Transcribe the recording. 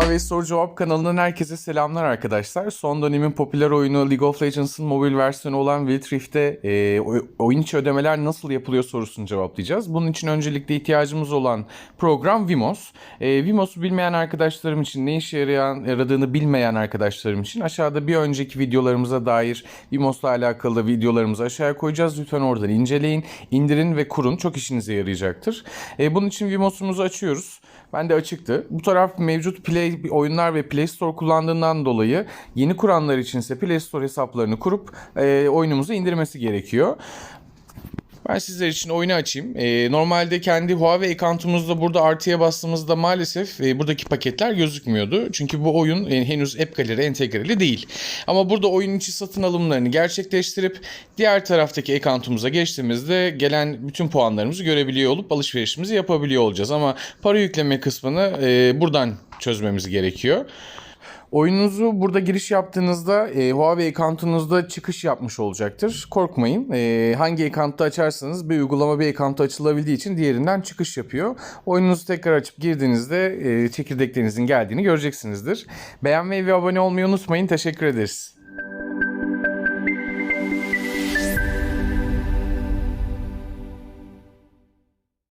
Huawei Soru Cevap kanalından herkese selamlar arkadaşlar. Son dönemin popüler oyunu League of Legends'ın mobil versiyonu olan Wild Rift'te e, oy- oyun içi ödemeler nasıl yapılıyor sorusunu cevaplayacağız. Bunun için öncelikle ihtiyacımız olan program Vimos. E, Vimos'u bilmeyen arkadaşlarım için, ne işe yarayan, yaradığını bilmeyen arkadaşlarım için aşağıda bir önceki videolarımıza dair Vimos'la alakalı videolarımızı aşağıya koyacağız. Lütfen oradan inceleyin, indirin ve kurun. Çok işinize yarayacaktır. E, bunun için Vimos'umuzu açıyoruz. Ben de açıktı. Bu taraf mevcut Play oyunlar ve Play Store kullandığından dolayı yeni kuranlar içinse Play Store hesaplarını kurup e, oyunumuzu indirmesi gerekiyor. Ben sizler için oyunu açayım. E, normalde kendi Huawei account'umuzda burada artıya bastığımızda maalesef e, buradaki paketler gözükmüyordu. Çünkü bu oyun e, henüz App Gallery entegreli değil. Ama burada oyun içi satın alımlarını gerçekleştirip diğer taraftaki account'umuza geçtiğimizde gelen bütün puanlarımızı görebiliyor olup alışverişimizi yapabiliyor olacağız. Ama para yükleme kısmını e, buradan çözmemiz gerekiyor. Oyununuzu burada giriş yaptığınızda e, Huawei account'unuzda çıkış yapmış olacaktır. Korkmayın. E, hangi account'ta açarsanız bir uygulama bir account'ta açılabildiği için diğerinden çıkış yapıyor. Oyununuzu tekrar açıp girdiğinizde e, çekirdeklerinizin geldiğini göreceksinizdir. Beğenmeyi ve abone olmayı unutmayın. Teşekkür ederiz.